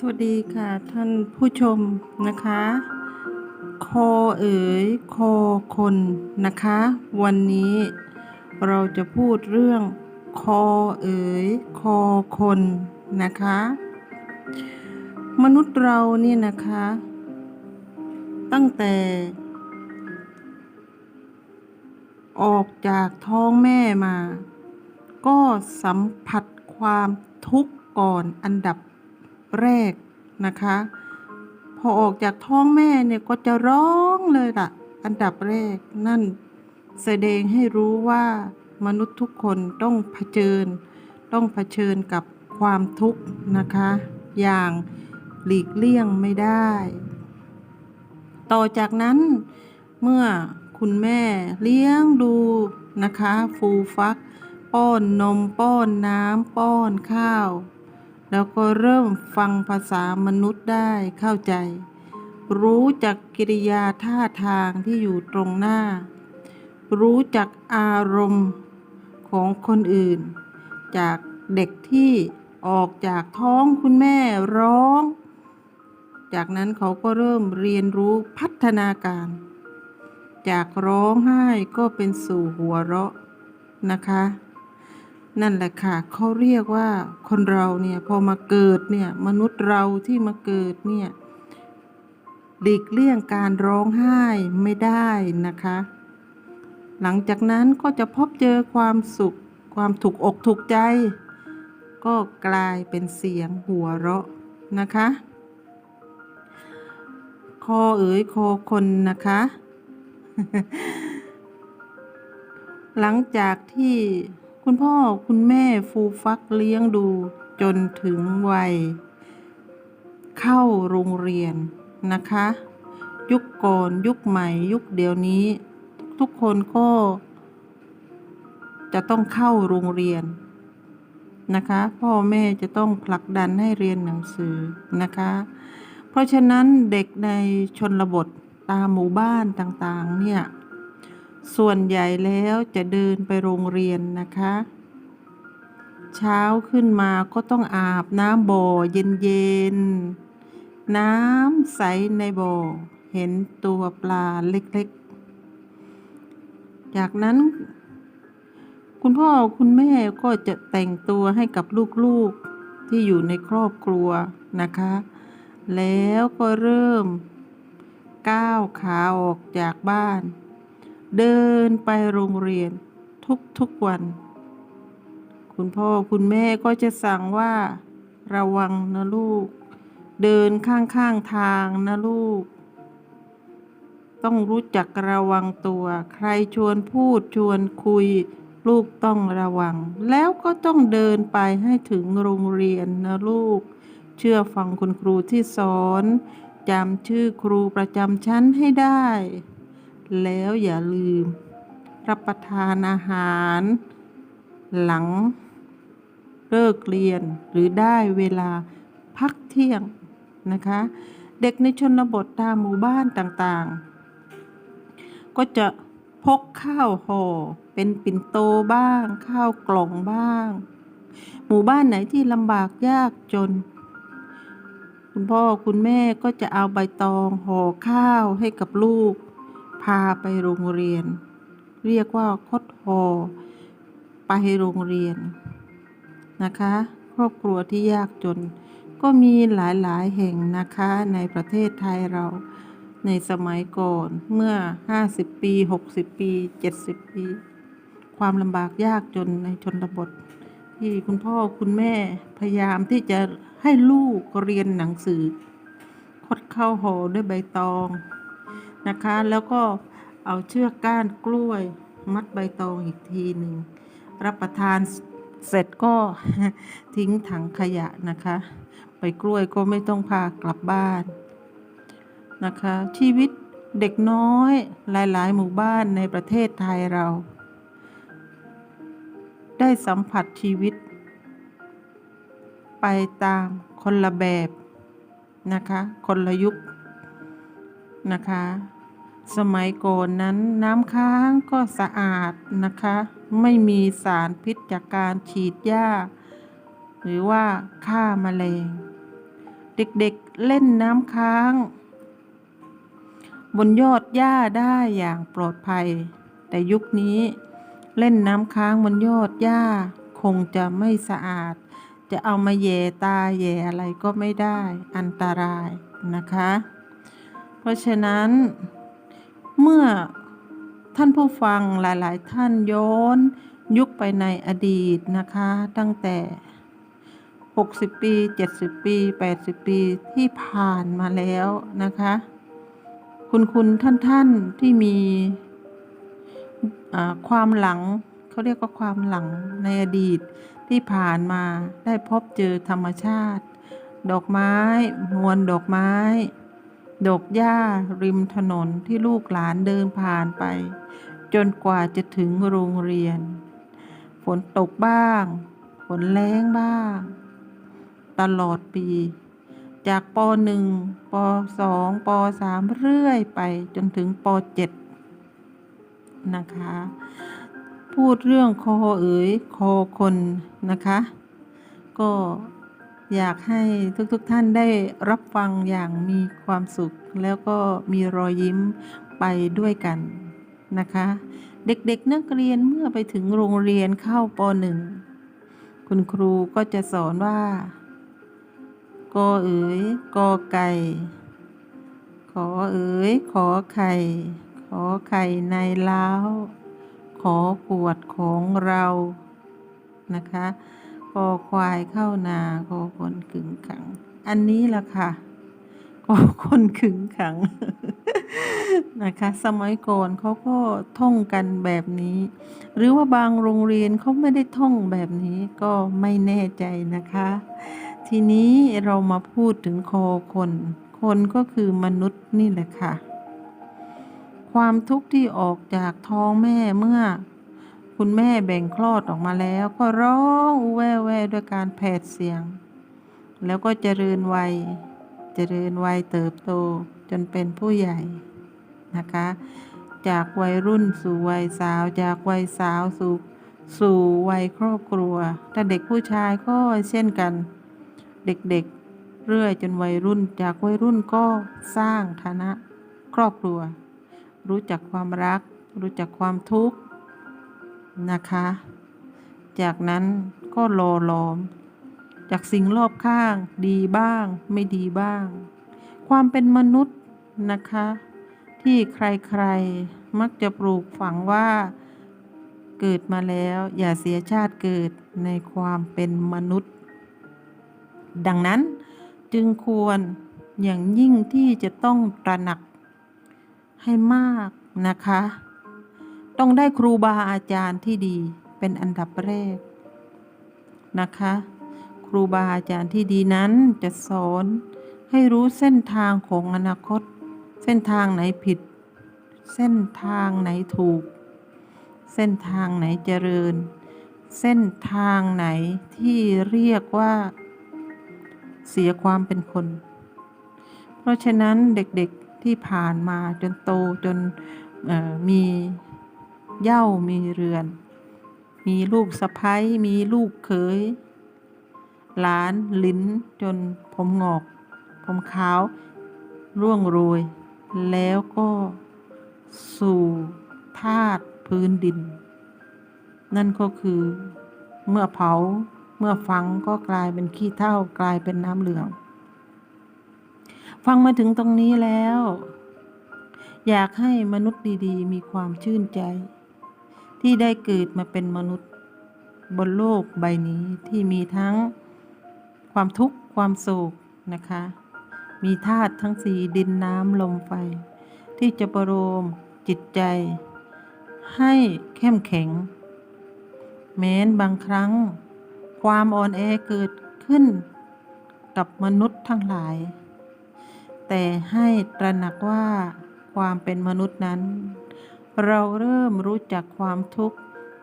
สวัสดีค่ะท่านผู้ชมนะคะคอเอ๋ยคอคนนะคะ วันนี้เราจะพูดเรื่องคอเอ๋ยคอคนนะคะ มนุษย์เราเนี่ยนะคะ ตั้งแต่ ออกจากท้องแม่มา ก็สัมผัสความทุกข์ก่อนอันดับ แรกนะคะ พอออกจากท้องแม่เนี่ยก็จะร้องเลยล่ะ อันดับแรกนั่นแสดงให้รู้ว่ามนุษย์ทุกคนต้องเผชิญ ต้องเผชิญกับความทุกข์นะคะ อย่างหลีกเลี่ยงไม่ได้ ต่อจากนั้นเมื่อคุณแม่เลี้ยงดูนะคะ ฟูฟัก ป้อนนมป้อนน้ำป้อนข้าว แล้วก็เริ่มฟังภาษามนุษย์ได้เข้าใจ รู้จักกิริยาท่าทางที่อยู่ตรงหน้า รู้จักอารมณ์ของคนอื่น จากเด็กที่ออกจากท้องคุณแม่ร้อง จากนั้นเขาก็เริ่มเรียนรู้พัฒนาการ จากร้องไห้ก็เป็นสู่หัวเราะนะคะ นั่นแหละค่ะเขาเรียกว่าคนเราเนี่ยพอมาเกิดเนี่ยมนุษย์เราที่มาเกิดเนี่ยหลีกเลี่ยงการร้องไห้ไม่ได้นะคะ หลังจากนั้นก็จะพบเจอความสุข ความถูกอกถูกใจ ก็กลายเป็นเสียงหัวเราะนะคะ คอเอ๋ยคอคนนะคะ หลังจากที่ คุณพ่อคุณแม่ฟูฟักเลี้ยงดูจนถึงวัย เข้าโรงเรียนนะคะ ยุคก่อนยุคใหม่ยุคเดี๋ยวนี้ ทุกคนก็ จะต้องเข้าโรงเรียนนะคะ พ่อแม่จะต้องผลักดันให้เรียนหนังสือนะคะ เพราะฉะนั้นเด็กในชนบทตามหมู่บ้านต่างๆเนี่ย ส่วนใหญ่แล้วจะเดินไปโรงเรียนนะคะ เช้าขึ้นมาก็ต้องอาบน้ำบ่อเย็นๆ น้ำใสในบ่อ เห็นตัวปลาเล็กๆ จากนั้น คุณพ่อคุณแม่ก็จะแต่งตัวให้กับลูกๆที่อยู่ในครอบครัวนะคะ แล้วก็เริ่มก้าวขาออกจากบ้าน เดินไปโรงเรียนทุกๆวัน คุณพ่อคุณแม่ก็จะสั่งว่า ระวังนะลูก เดินข้างๆทางนะลูก ต้องรู้จักระวังตัว ใครชวนพูดชวนคุย ลูกต้องระวัง แล้วก็ต้องเดินไปให้ถึงโรงเรียนนะลูก เชื่อฟังคุณครูที่สอนจำชื่อครูประจำชั้นให้ได้ แล้วอย่าลืม รับประทานอาหาร หลังเลิกเรียนหรือได้เวลาพักเที่ยงนะคะ เด็กในชนบทตามหมู่บ้านต่างๆ ก็จะพกข้าวห่อเป็นปิ่นโตบ้าง ข้าวกล่องบ้าง หมู่บ้านไหนที่ลำบากยากจน คุณพ่อคุณแม่ก็จะเอาใบตองห่อข้าวให้กับลูกาไปโรงเรียน เรียกว่าคดหอไปโรงเรียนนะคะ ครอบครัวที่ยากจน ก็มีหลายๆ แห่งนะคะในประเทศไทยเรา ในสมัยก่อนเมื่อ 50 ปี 60 ปี 70 ปี ความลำบากยากจนในชนบท ที่คุณพ่อคุณแม่พยายามที่จะให้ลูกเรียนหนังสือ คดเข้าหอด้วยใบตอง นะคะ แล้วก็เอาเชือกก้านกล้วย มัดใบตองอีกทีหนึ่ง รับประทานเสร็จก็ทิ้งถังขยะนะคะ ใบกล้วยก็ไม่ต้องพากลับบ้านนะคะ ชีวิตเด็กน้อยหลายๆ หมู่บ้านในประเทศไทยเรา ได้สัมผัสชีวิต ไปตามคนละแบบนะคะ คนละยุคนะคะ สมัยก่อนนั้นน้ำค้างก็สะอาดนะคะ ไม่มีสารพิษจากการฉีดหญ้าหรือว่าฆ่าแมลง เด็กๆเล่นน้ำค้าง บนยอดหญ้าได้อย่างปลอดภัย แต่ยุคนี้เล่นน้ำค้างบนยอดหญ้าคงจะไม่สะอาด จะเอามาแย่ตาแย่อะไรก็ไม่ได้อันตรายนะคะ เพราะฉะนั้น เมื่อท่านผู้ฟังหลายๆ ท่านย้อนยุคไปในอดีตนะคะ ตั้งแต่ 60 ปี 70 ปี 80 ปีที่ผ่านมาแล้วนะคะ คุณคุณท่านท่านๆที่มีความหลังเขาเรียกว่าความหลังในอดีตที่ผ่านมาได้พบเจอธรรมชาติ ดอกไม้มวลดอกไม้ ดอกหญ้าริมถนนที่ลูกหลานเดินผ่านไป จนกว่าจะถึงโรงเรียน ฝนตกบ้าง ฝนแรงบ้าง ตลอดปี จากป .1 ป .2 ป .3 เรื่อยไปจนถึงป .7 นะคะ พูดเรื่องคอเอ๋ยคอคนนะคะ ก็ อยากให้ทุกๆทท่านได้รับฟังอย่างมีความสุข แล้วก็มีรอยยิ้มไปด้วยกันนะคะ เด็กๆนักเรียนเมื่อไปถึงโรงเรียนเข้าป .1 คุณครูก็จะสอนว่ากอเอ๋ยกอไก่ ขอเอ๋ยขอไข่ ขอไข่ในล้าว ขอขวดของเรานะคะ อควายเข้านาคอคนขึงขัง อันนี้ล่ะค่ะคอคนขึงขังนะคะ สมัยก่อนเขาก็ท่องกันแบบนี้ หรือว่าบางโรงเรียนเขาไม่ได้ท่องแบบนี้ก็ไม่แน่ใจนะคะ ทีนี้เรามาพูดถึงคอคน คนก็คือมนุษย์นี่แหละค่ะ ความทุกข์ที่ออกจากท้องแม่เมื่อ คุณแม่แบ่งคลอดออกมาแล้ว ก็ร้องอูแววแววด้วยการแผดเสียง แล้วก็เจริญวัย เจริญวัยเติบโตจนเป็นผู้ใหญ่นะคะ จากวัยรุ่นสู่วัยสาว จากวัยสาวสู่สู่วัยครอบครัว ถ้าเด็กผู้ชายก็เช่นกัน เด็กๆ เรื่อยจนวัยรุ่น จากวัยรุ่นก็สร้างฐานะครอบครัว รู้จักความรัก รู้จักความทุกข์ นะคะ จากนั้นก็รอหลอม จากสิ่งรอบข้างดีบ้างไม่ดีบ้าง ความเป็นมนุษย์นะคะ ที่ใครๆมักจะปลูกฝังว่า เกิดมาแล้วอย่าเสียชาติเกิดในความเป็นมนุษย์ ดังนั้นจึงควรอย่างยิ่งที่จะต้องตระหนักให้มากนะคะ ต้องได้ครูบาอาจารย์ที่ดีเป็นอันดับแรกนะคะ ครูบาอาจารย์ที่ดีนั้นจะสอนให้รู้เส้นทางของอนาคต เส้นทางไหนผิด เส้นทางไหนถูก เส้นทางไหนเจริญ เส้นทางไหนที่เรียกว่า เสียความเป็นคน เพราะฉะนั้นเด็กๆที่ผ่านมาจนโตจนมี เย้ามีเรือน มีลูกสะพ้ยมีลูกเขยหลานลิ้นจนผมงอก ผมขาว ร่วงโรย แล้วก็สู่ธาตุพื้นดิน นั่นก็คือเมื่อเผาเมื่อฝังก็กลายเป็นขี้เถ้ากลายเป็นน้ำเหลือง ฟังมาถึงตรงนี้แล้ว อยากให้มนุษย์ดี ๆ มีความชื่นใจ ที่ได้เกิดมาเป็นมนุษย์ บนโลกใบนี้ที่มีทั้งความทุกข์ความโศกนะคะ มีธาตุทั้งสี่ดินน้ำลมไฟ ที่จะประโลมจิตใจ ให้เข้มแข็ง แม้นบางครั้ง ความอ่อนแอเกิดขึ้นกับมนุษย์ทั้งหลาย แต่ให้ตระหนักว่าความเป็นมนุษย์นั้น เราเริ่มรู้จักความทุกข์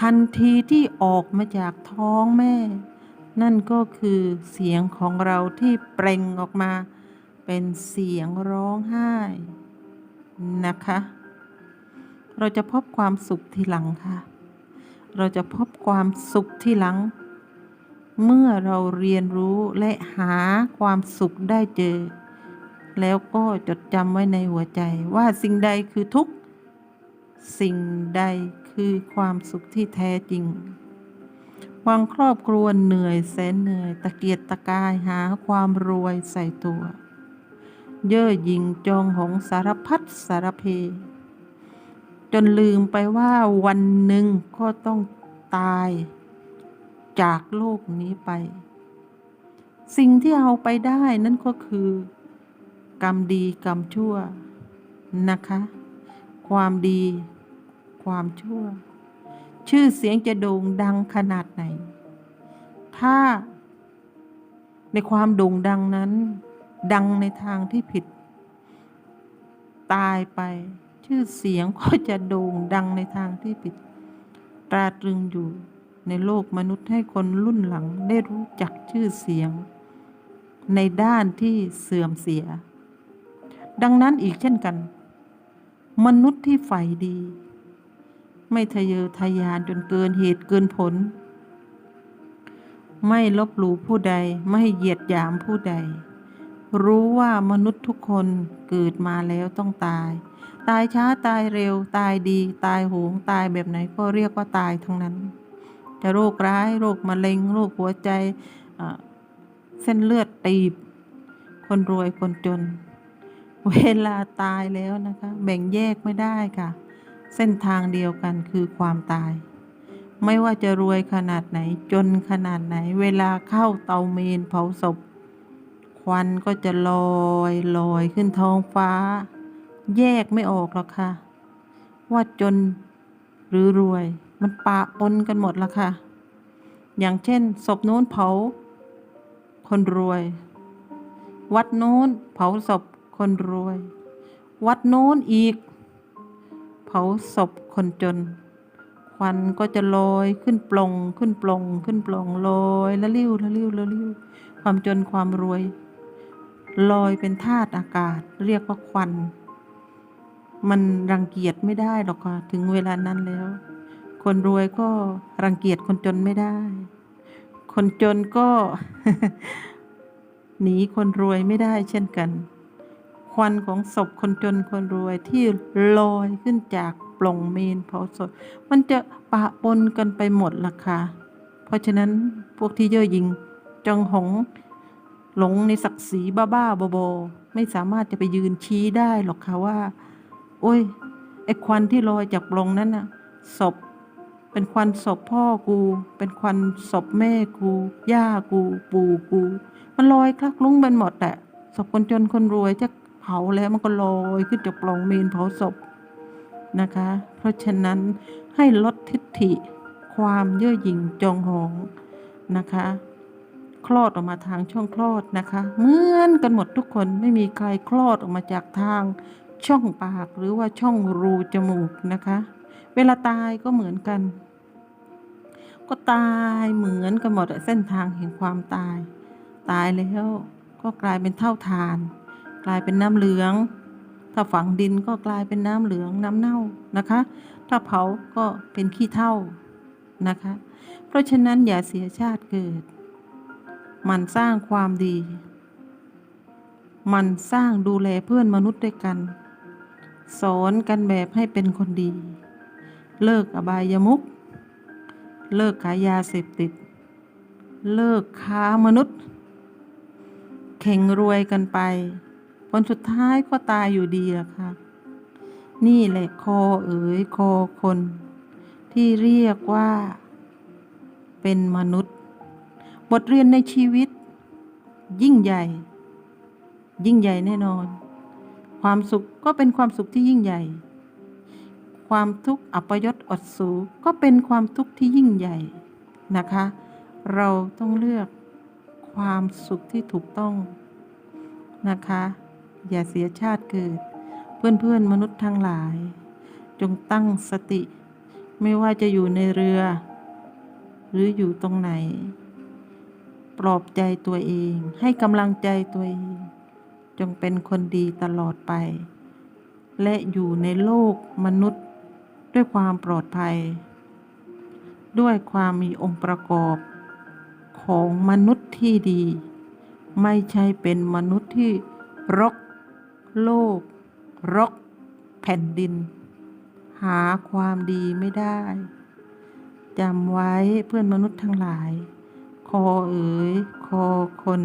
ทันทีที่ออกมาจากท้องแม่ นั่นก็คือเสียงของเราที่เปล่งออกมา เป็นเสียงร้องไห้นะคะ เราจะพบความสุขทีหลังค่ะ เราจะพบความสุขที่หลัง เมื่อเราเรียนรู้และหาความสุขได้เจอ แล้วก็จดจำไว้ในหัวใจว่าสิ่งใดคือทุกข์ สิ่งใดคือความสุขที่แท้จริงบางครอบครัวเหนื่อยแสนเหนื่อย ตะเกียกตะกายหาความรวยใส่ตัว เย่อหยิ่งจองหงสารพัดสารเพ จนลืมไปว่าวันหนึ่งก็ต้องตาย จากโลกนี้ไป สิ่งที่เอาไปได้นั่นก็คือ กรรมดีกรรมชั่วนะคะ ความดี ความชั่ว ชื่อเสียงจะโด่งดังขนาดไหน ถ้า ในความโด่งดังนั้น ดังในทางที่ผิด ตายไป ชื่อเสียงก็จะโด่งดังในทางที่ผิด ตราตรึงอยู่ในโลกมนุษย์ให้คนรุ่นหลังได้รู้จักชื่อเสียง ในด้านที่เสื่อมเสีย ดังนั้นอีกเช่นกัน มนุษย์ที่ใฝ่ดี ไม่ทะเยอทะยานจนเกินเหตุเกินผล ไม่ลบหลู่ผู้ใดไม่เหยียดหยามผู้ใด รู้ว่ามนุษย์ทุกคนเกิดมาแล้วต้องตาย ตายช้าตายเร็ว ตายดี ตายโหงตายแบบไหนก็เรียกว่าตายทั้งนั้น จะโรคร้ายโรคมะเร็งโรคหัวใจเส้นเลือดตีบ คนรวยคนจน เวลาตายแล้วนะคะ แบ่งแยกไม่ได้ค่ะ เส้นทางเดียวกันคือความตาย ไม่ว่าจะรวยขนาดไหนจนขนาดไหน เวลาเข้าเตาเมนเผาศพ ควันก็จะลอยลอยขึ้นท้องฟ้า แยกไม่ออกหรอกค่ะ ว่าจนหรือรวยมันปะปนกันหมดละค่ะ อย่างเช่นศพโน้นเผา คนรวย วัดโน้นเผาศพ คนรวย วัดโน้นอีก เผาศพคนจน ควันก็จะลอยขึ้นปลงขึ้นปลงขึ้นปลงลอยละลิ้วละลิ้วละลิ้วความจนความรวย ลอยเป็นธาตุอากาศ เรียกว่าควัน มันรังเกียจไม่ได้หรอกค่ะถึงเวลานั้นแล้ว คนรวยก็รังเกียจคนจนไม่ได้ คนจนก็หนีคนรวยไม่ได้เช่นกัน ควันของศพคนจนคนรวยที่ลอยขึ้นจากปล่องเมนเผาศพมันจะปะปนกันไปหมดล่ะค่ะเพราะฉะนั้นพวกที่เย่อหยิ่งจองหองหลงในศักดิ์ศรีบ้าๆบอๆไม่สามารถจะไปยืนชี้ได้หรอกค่ะว่า โอ้ยไอ้ควันที่ลอยจากปล่องนั้นน่ะศพเป็นควันศพพ่อกู เป็นควันศพแม่กูย่ากู ปู่กู มันลอยคลักลุ้งเป็นหมดอะศพคนจนคนรวยจะ ผาแล้วมันก็ลอยขึ้นจากปล่องเมนเผาศพนะคะ เพราะฉะนั้นให้ลดทิฏฐิความเย่อหยิ่งจองหองนะคะ คลอดออกมาทางช่องคลอดนะคะเหมือนกันหมดทุกคนไม่มีใครคลอดออกมาจากทางช่องปากหรือว่าช่องรูจมูกนะคะ เวลาตายก็เหมือนกัน ก็ตายเหมือนกันหมดเส้นทางแห่งความตาย ตายแล้วก็กลายเป็นเท่าทาน กลายเป็นน้ำเหลือง ถ้าฝังดินก็กลายเป็นน้ำเหลืองน้ำเน่านะคะ ถ้าเผาก็เป็นขี้เถ้านะคะ เพราะฉะนั้นอย่าเสียชาติเกิด มันสร้างความดี มันสร้างดูแลเพื่อนมนุษย์ด้วยกัน สอนกันแบบให้เป็นคนดี เลิกอบายมุขเลิกขายยาเสพติด เลิกค้ามนุษย์เข่งรวยกันไป ผลสุดท้ายก็ตายอยู่ดีอะค่ะ นี่แหละคอเอ๋ยคอคน ที่เรียกว่า เป็นมนุษย์ บทเรียนในชีวิต ยิ่งใหญ่ ยิ่งใหญ่แน่นอน ความสุขก็เป็นความสุขที่ยิ่งใหญ่ ความทุกข์อัปยศอดสูก็เป็นความทุกข์ที่ยิ่งใหญ่นะคะ เราต้องเลือกความสุขที่ถูกต้องนะคะ อย่าเสียชาติเกิด เพื่อนเพื่อนมนุษย์ทั้งหลาย จงตั้งสติ ไม่ว่าจะอยู่ในเรือ หรืออยู่ตรงไหน ปลอบใจตัวเอง ให้กำลังใจตัวเอง จงเป็นคนดีตลอดไป และอยู่ในโลกมนุษย์ ด้วยความปลอดภัย ด้วยความมีองค์ประกอบ ของมนุษย์ที่ดี ไม่ใช่เป็นมนุษย์ที่รก โลก รก แผ่นดิน หาความดีไม่ได้จำไว้เพื่อนมนุษย์ทั้งหลาย คอเอ๋ย คอคน